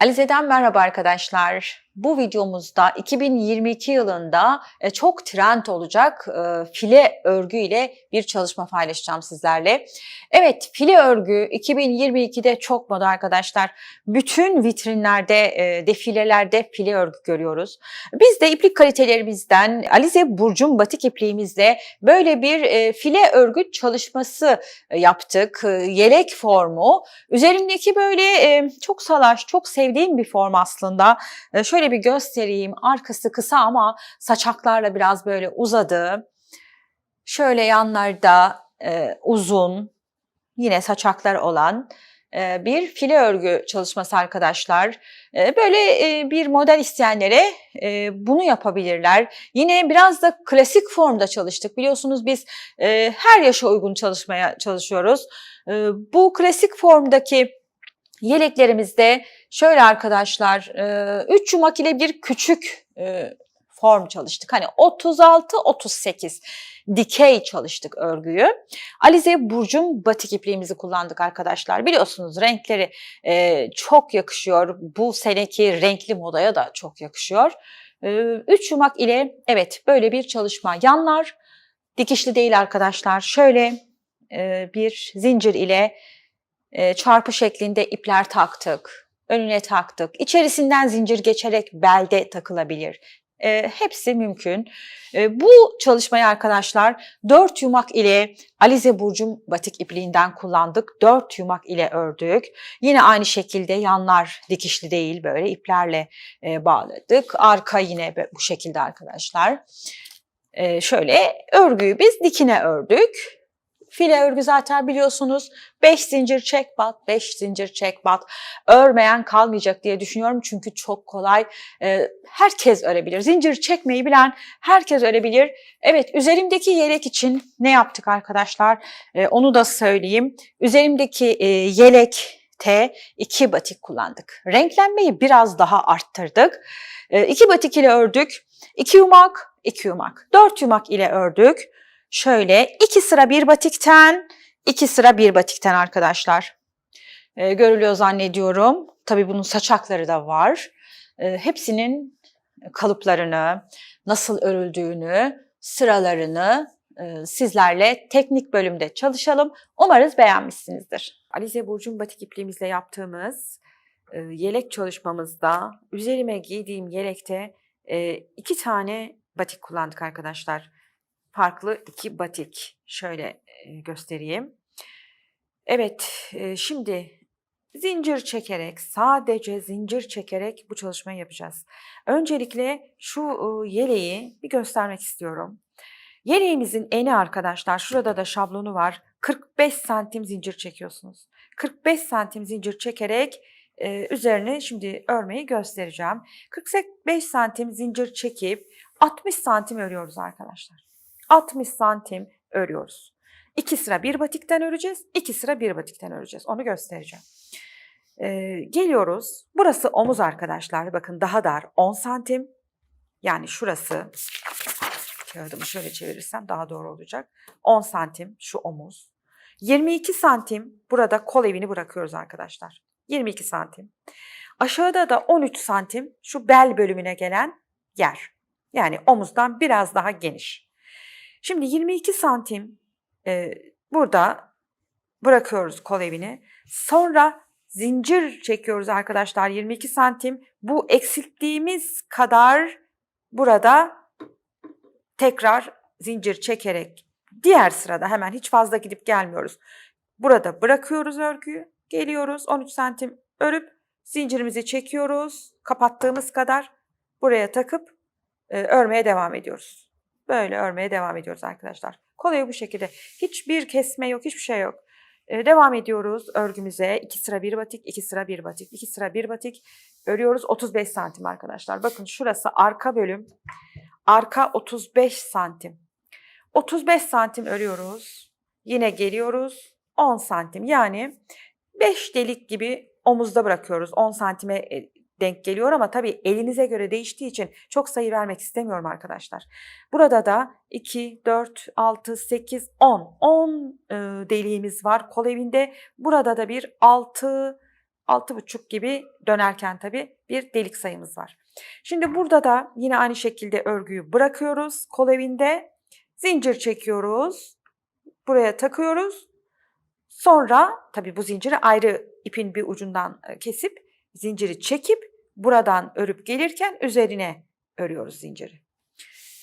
Alize'den merhaba arkadaşlar. Bu videomuzda 2022 yılında e, çok trend olacak e, file örgü ile bir çalışma paylaşacağım sizlerle. Evet file örgü 2022'de çok moda arkadaşlar. Bütün vitrinlerde, e, defilelerde file örgü görüyoruz. Biz de iplik kalitelerimizden Alize Burcun batik ipliğimizle böyle bir file örgü çalışması yaptık. Yelek formu. Üzerimdeki böyle çok salaş, çok sevdiğim bir form aslında. Şöyle bir göstereyim. Arkası kısa ama saçaklarla biraz böyle uzadı. Şöyle yanlarda e, uzun, yine saçaklar olan e, bir file örgü çalışması arkadaşlar. E, böyle e, bir model isteyenlere e, bunu yapabilirler. Yine biraz da klasik formda çalıştık. Biliyorsunuz biz e, her yaşa uygun çalışmaya çalışıyoruz. E, bu klasik formdaki Yeleklerimizde şöyle arkadaşlar 3 yumak ile bir küçük form çalıştık. Hani 36-38 dikey çalıştık örgüyü. Alize Burcu'nun batik ipliğimizi kullandık arkadaşlar. Biliyorsunuz renkleri çok yakışıyor. Bu seneki renkli modaya da çok yakışıyor. 3 yumak ile evet böyle bir çalışma. Yanlar dikişli değil arkadaşlar. Şöyle bir zincir ile e, çarpı şeklinde ipler taktık, önüne taktık. İçerisinden zincir geçerek belde takılabilir. E, hepsi mümkün. E, bu çalışmayı arkadaşlar dört yumak ile Alize Burcu'm batik ipliğinden kullandık. Dört yumak ile ördük. Yine aynı şekilde yanlar dikişli değil böyle iplerle e, bağladık. Arka yine bu şekilde arkadaşlar. E, şöyle örgüyü biz dikine ördük. File örgü zaten biliyorsunuz 5 zincir çek bat, 5 zincir çek bat. Örmeyen kalmayacak diye düşünüyorum çünkü çok kolay. Ee, herkes örebilir. Zincir çekmeyi bilen herkes örebilir. Evet üzerimdeki yelek için ne yaptık arkadaşlar? Ee, onu da söyleyeyim. Üzerimdeki e, yelek T iki batik kullandık. Renklenmeyi biraz daha arttırdık. E, iki batik ile ördük. İki yumak, iki yumak. Dört yumak ile ördük. Şöyle iki sıra bir batikten, iki sıra bir batikten arkadaşlar. Ee, görülüyor zannediyorum. Tabii bunun saçakları da var. Ee, hepsinin kalıplarını, nasıl örüldüğünü, sıralarını e, sizlerle teknik bölümde çalışalım. Umarız beğenmişsinizdir. Alize Burcu'nun batik ipliğimizle yaptığımız e, yelek çalışmamızda üzerime giydiğim yelekte e, iki tane batik kullandık arkadaşlar farklı iki batik. Şöyle göstereyim. Evet, şimdi zincir çekerek, sadece zincir çekerek bu çalışmayı yapacağız. Öncelikle şu yeleği bir göstermek istiyorum. Yeleğimizin eni arkadaşlar, şurada da şablonu var. 45 santim zincir çekiyorsunuz. 45 santim zincir çekerek üzerine şimdi örmeyi göstereceğim. 45 santim zincir çekip 60 santim örüyoruz arkadaşlar. 60 santim örüyoruz. 2 sıra bir batikten öreceğiz, 2 sıra bir batikten öreceğiz. Onu göstereceğim. Ee, geliyoruz. Burası omuz arkadaşlar. Bakın daha dar 10 santim. Yani şurası kağıdımı şöyle çevirirsem daha doğru olacak. 10 santim şu omuz. 22 santim burada kol evini bırakıyoruz arkadaşlar. 22 santim. Aşağıda da 13 santim şu bel bölümüne gelen yer. Yani omuzdan biraz daha geniş. Şimdi 22 santim e, burada bırakıyoruz kol evini. Sonra zincir çekiyoruz arkadaşlar 22 santim. Bu eksilttiğimiz kadar burada tekrar zincir çekerek diğer sırada hemen hiç fazla gidip gelmiyoruz. Burada bırakıyoruz örgüyü. Geliyoruz 13 santim örüp zincirimizi çekiyoruz. Kapattığımız kadar buraya takıp e, örmeye devam ediyoruz. Böyle örmeye devam ediyoruz arkadaşlar. Kolayı bu şekilde. Hiçbir kesme yok, hiçbir şey yok. Ee, devam ediyoruz örgümüze. 2 sıra bir batik, 2 sıra bir batik, 2 sıra bir batik. Örüyoruz 35 santim arkadaşlar. Bakın şurası arka bölüm. Arka 35 santim. 35 santim örüyoruz. Yine geliyoruz 10 santim. Yani 5 delik gibi omuzda bırakıyoruz. 10 santime e, denk geliyor ama tabii elinize göre değiştiği için çok sayı vermek istemiyorum arkadaşlar. Burada da 2, 4, 6, 8, 10. 10 e, deliğimiz var kol evinde. Burada da bir 6, 6,5 gibi dönerken tabii bir delik sayımız var. Şimdi burada da yine aynı şekilde örgüyü bırakıyoruz kol evinde. Zincir çekiyoruz. Buraya takıyoruz. Sonra tabii bu zinciri ayrı ipin bir ucundan e, kesip zinciri çekip buradan örüp gelirken üzerine örüyoruz zinciri.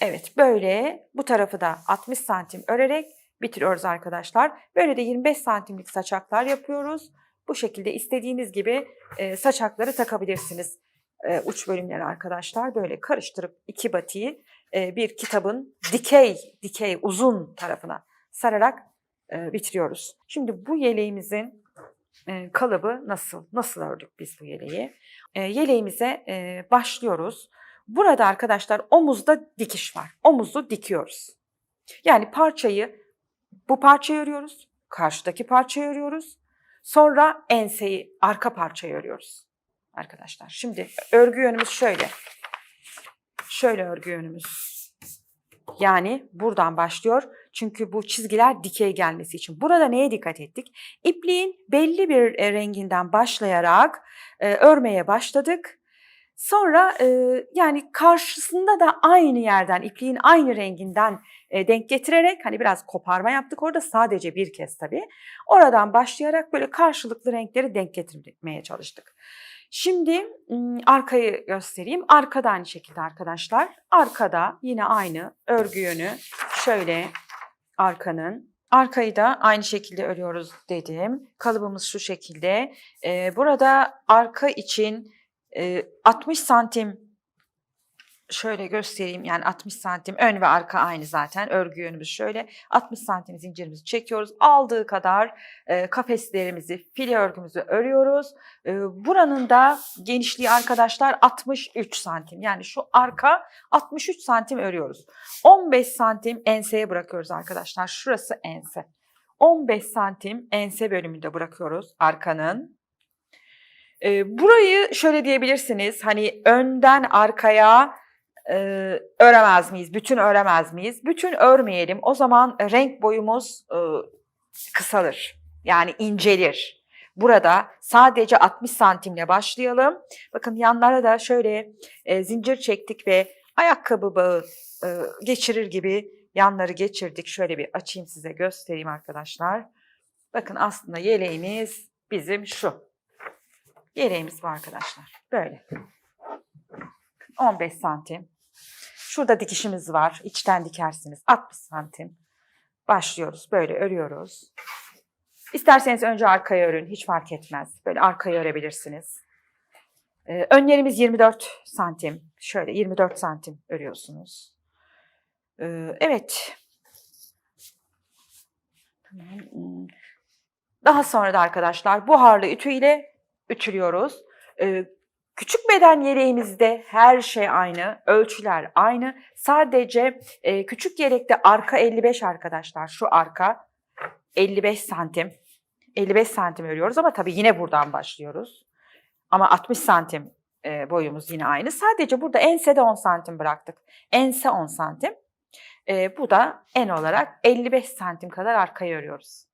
Evet böyle bu tarafı da 60 santim örerek bitiriyoruz arkadaşlar. Böyle de 25 santimlik saçaklar yapıyoruz. Bu şekilde istediğiniz gibi e, saçakları takabilirsiniz. E, uç bölümleri arkadaşlar böyle karıştırıp iki batiği e, bir kitabın dikey dikey uzun tarafına sararak e, bitiriyoruz. Şimdi bu yeleğimizin e, kalıbı nasıl? Nasıl ördük biz bu yeleği? E, yeleğimize e, başlıyoruz. Burada arkadaşlar omuzda dikiş var. Omuzu dikiyoruz. Yani parçayı bu parçayı örüyoruz. Karşıdaki parçayı örüyoruz. Sonra enseyi, arka parçayı örüyoruz. Arkadaşlar şimdi örgü yönümüz şöyle. Şöyle örgü yönümüz. Yani buradan başlıyor. Çünkü bu çizgiler dikey gelmesi için. Burada neye dikkat ettik? İpliğin belli bir e, renginden başlayarak e, örmeye başladık. Sonra e, yani karşısında da aynı yerden, ipliğin aynı renginden e, denk getirerek hani biraz koparma yaptık orada sadece bir kez tabii. Oradan başlayarak böyle karşılıklı renkleri denk getirmeye çalıştık. Şimdi arkayı göstereyim. Arkada aynı şekilde arkadaşlar. Arkada yine aynı örgü yönü şöyle arkanın. Arkayı da aynı şekilde örüyoruz dedim. Kalıbımız şu şekilde. Ee, burada arka için e, 60 santim şöyle göstereyim yani 60 santim ön ve arka aynı zaten örgü yönümüz şöyle. 60 santim zincirimizi çekiyoruz. Aldığı kadar e, kafeslerimizi file örgümüzü örüyoruz. E, buranın da genişliği arkadaşlar 63 santim. Yani şu arka 63 santim örüyoruz. 15 santim enseye bırakıyoruz arkadaşlar. Şurası ense. 15 santim ense bölümünde bırakıyoruz arkanın e, burayı şöyle diyebilirsiniz hani önden arkaya e, öremez miyiz? Bütün öremez miyiz? Bütün örmeyelim. O zaman renk boyumuz e, kısalır. Yani incelir. Burada sadece 60 santimle başlayalım. Bakın yanlara da şöyle e, zincir çektik ve ayakkabı bağı e, geçirir gibi yanları geçirdik. Şöyle bir açayım size göstereyim arkadaşlar. Bakın aslında yeleğimiz bizim şu. Yeleğimiz bu arkadaşlar. Böyle. 15 santim. Şurada dikişimiz var. İçten dikersiniz. 60 santim. Başlıyoruz. Böyle örüyoruz. İsterseniz önce arkaya örün. Hiç fark etmez. Böyle arkaya örebilirsiniz. Ee, önlerimiz 24 santim. Şöyle 24 santim örüyorsunuz. Ee, evet. Daha sonra da arkadaşlar buharlı ütü ile ütülüyoruz. Ee, Küçük beden yeleğimizde her şey aynı, ölçüler aynı. Sadece e, küçük yelekte arka 55 arkadaşlar. Şu arka 55 santim. 55 santim örüyoruz ama tabii yine buradan başlıyoruz. Ama 60 santim e, boyumuz yine aynı. Sadece burada ense de 10 santim bıraktık. Ense 10 santim. E, bu da en olarak 55 santim kadar arkaya örüyoruz.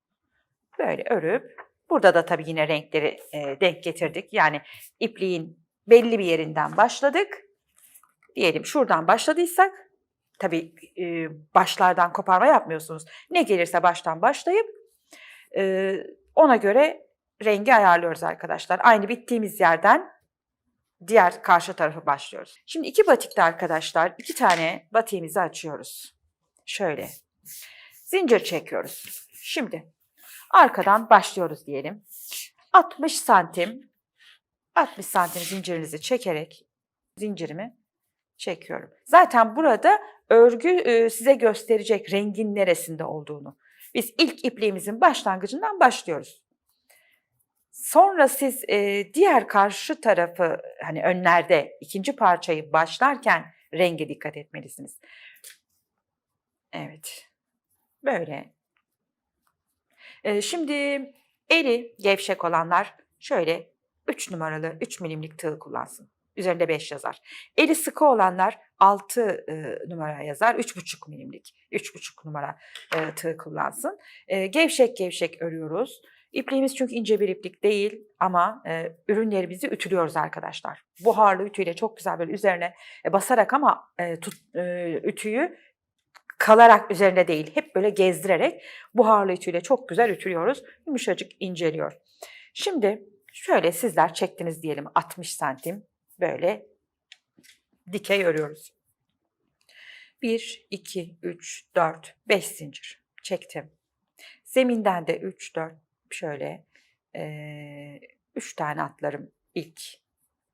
Böyle örüp burada da tabii yine renkleri e, denk getirdik. Yani ipliğin belli bir yerinden başladık. Diyelim şuradan başladıysak, tabii e, başlardan koparma yapmıyorsunuz. Ne gelirse baştan başlayıp e, ona göre rengi ayarlıyoruz arkadaşlar. Aynı bittiğimiz yerden diğer karşı tarafı başlıyoruz. Şimdi iki batikte arkadaşlar iki tane batiğimizi açıyoruz. Şöyle zincir çekiyoruz. Şimdi arkadan başlıyoruz diyelim. 60 santim 60 santim zincirinizi çekerek zincirimi çekiyorum. Zaten burada örgü size gösterecek rengin neresinde olduğunu. Biz ilk ipliğimizin başlangıcından başlıyoruz. Sonra siz diğer karşı tarafı hani önlerde ikinci parçayı başlarken renge dikkat etmelisiniz. Evet. Böyle. Şimdi eli gevşek olanlar şöyle 3 numaralı 3 milimlik tığ kullansın. Üzerinde 5 yazar. Eli sıkı olanlar 6 e, numara yazar. 3,5 milimlik, 3,5 numara e, tığ kullansın. E, gevşek gevşek örüyoruz. İpliğimiz çünkü ince bir iplik değil ama e, ürünlerimizi ütülüyoruz arkadaşlar. Buharlı ütüyle çok güzel böyle üzerine e, basarak ama e, tut, e, ütüyü kalarak üzerinde değil hep böyle gezdirerek buharlı ütüyle çok güzel ütülüyoruz. Yumuşacık inceliyor. Şimdi şöyle sizler çektiniz diyelim 60 santim böyle dikey örüyoruz. 1, 2, 3, 4, 5 zincir çektim. Zeminden de 3, 4 şöyle 3 tane atlarım ilk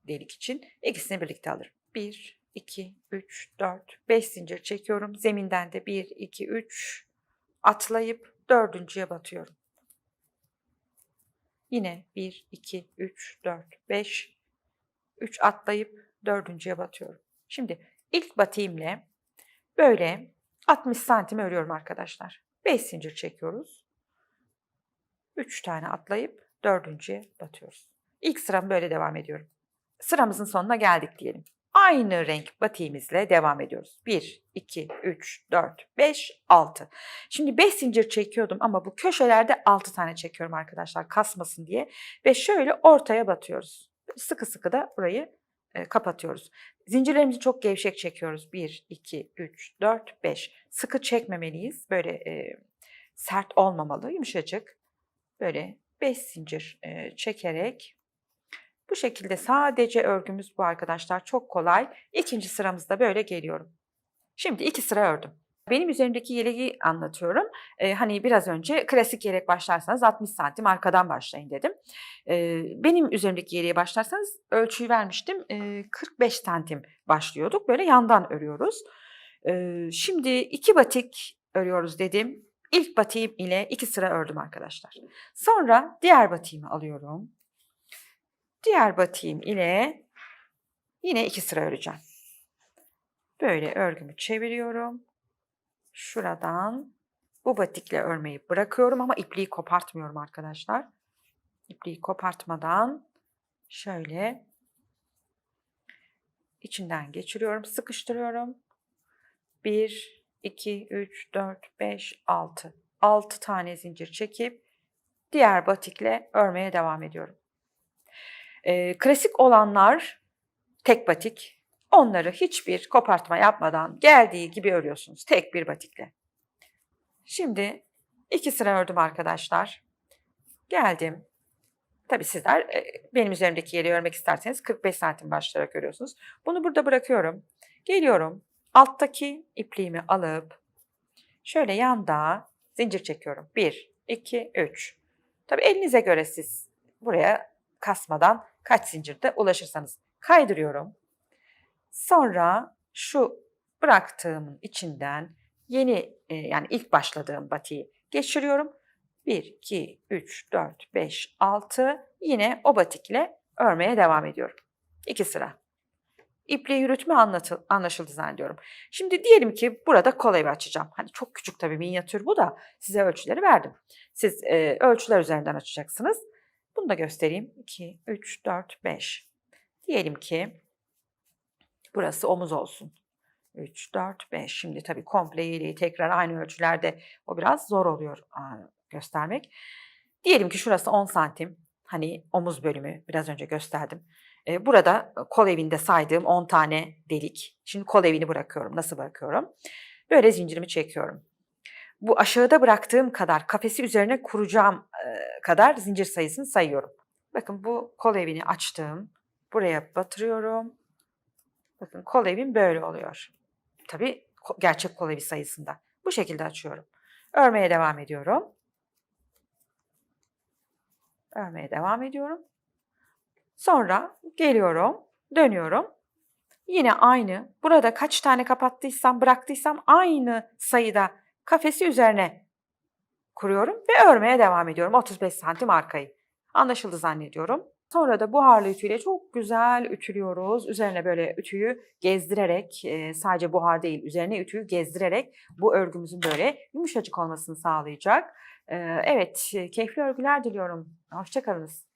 delik için. İkisini birlikte alırım. 1, 2, 3, 4, 5 zincir çekiyorum. Zeminden de 1, 2, 3 atlayıp dördüncüye batıyorum. Yine 1, 2, 3, 4, 5, 3 atlayıp dördüncüye batıyorum. Şimdi ilk batayımla böyle 60 santim örüyorum arkadaşlar. 5 zincir çekiyoruz. 3 tane atlayıp dördüncüye batıyoruz. İlk sıram böyle devam ediyorum. Sıramızın sonuna geldik diyelim. Aynı renk batiğimizle devam ediyoruz. 1, 2, 3, 4, 5, 6. Şimdi 5 zincir çekiyordum ama bu köşelerde 6 tane çekiyorum arkadaşlar kasmasın diye. Ve şöyle ortaya batıyoruz. Sıkı sıkı da burayı e, kapatıyoruz. Zincirlerimizi çok gevşek çekiyoruz. 1, 2, 3, 4, 5. Sıkı çekmemeliyiz. Böyle e, sert olmamalı, yumuşacık. Böyle 5 zincir e, çekerek bu şekilde sadece örgümüz bu arkadaşlar. Çok kolay. İkinci sıramızda böyle geliyorum. Şimdi iki sıra ördüm. Benim üzerimdeki yeleği anlatıyorum. Ee, hani biraz önce klasik yelek başlarsanız 60 santim arkadan başlayın dedim. Ee, benim üzerimdeki yeleğe başlarsanız ölçüyü vermiştim. Ee, 45 santim başlıyorduk. Böyle yandan örüyoruz. Ee, şimdi iki batik örüyoruz dedim. İlk batiğim ile iki sıra ördüm arkadaşlar. Sonra diğer batiğimi alıyorum. Diğer batiğim ile yine iki sıra öreceğim. Böyle örgümü çeviriyorum. Şuradan bu batikle örmeyi bırakıyorum ama ipliği kopartmıyorum arkadaşlar. İpliği kopartmadan şöyle içinden geçiriyorum, sıkıştırıyorum. 1, 2, 3, 4, 5, 6. 6 tane zincir çekip diğer batikle örmeye devam ediyorum. Ee, klasik olanlar tek batik. Onları hiçbir kopartma yapmadan geldiği gibi örüyorsunuz. Tek bir batikle. Şimdi iki sıra ördüm arkadaşlar. Geldim. Tabii sizler e, benim üzerimdeki yeri örmek isterseniz 45 santim başlayarak örüyorsunuz. Bunu burada bırakıyorum. Geliyorum. Alttaki ipliğimi alıp şöyle yanda zincir çekiyorum. 1, 2, 3. Tabii elinize göre siz buraya kasmadan kaç zincirde ulaşırsanız kaydırıyorum. Sonra şu bıraktığımın içinden yeni e, yani ilk başladığım batiği geçiriyorum. 1, 2, 3, 4, 5, 6 yine o batikle örmeye devam ediyorum. İki sıra. İpliği yürütme anlatı, anlaşıldı zannediyorum. Şimdi diyelim ki burada kol evi açacağım. Hani çok küçük tabii minyatür bu da size ölçüleri verdim. Siz e, ölçüler üzerinden açacaksınız. Bunu da göstereyim. 2, 3, 4, 5. Diyelim ki burası omuz olsun. 3, 4, 5. Şimdi tabii komple yeleği tekrar aynı ölçülerde o biraz zor oluyor göstermek. Diyelim ki şurası 10 santim. Hani omuz bölümü biraz önce gösterdim. Burada kol evinde saydığım 10 tane delik. Şimdi kol evini bırakıyorum. Nasıl bırakıyorum? Böyle zincirimi çekiyorum. Bu aşağıda bıraktığım kadar kafesi üzerine kuracağım kadar zincir sayısını sayıyorum. Bakın bu kol evini açtım. Buraya batırıyorum. Bakın kol evim böyle oluyor. Tabii gerçek kol evi sayısında. Bu şekilde açıyorum. Örmeye devam ediyorum. Örmeye devam ediyorum. Sonra geliyorum, dönüyorum. Yine aynı. Burada kaç tane kapattıysam, bıraktıysam aynı sayıda kafesi üzerine kuruyorum ve örmeye devam ediyorum. 35 santim arkayı. Anlaşıldı zannediyorum. Sonra da buharlı ütüyle çok güzel ütülüyoruz. Üzerine böyle ütüyü gezdirerek, sadece buhar değil, üzerine ütüyü gezdirerek bu örgümüzün böyle yumuşacık olmasını sağlayacak. Evet, keyifli örgüler diliyorum. Hoşçakalınız.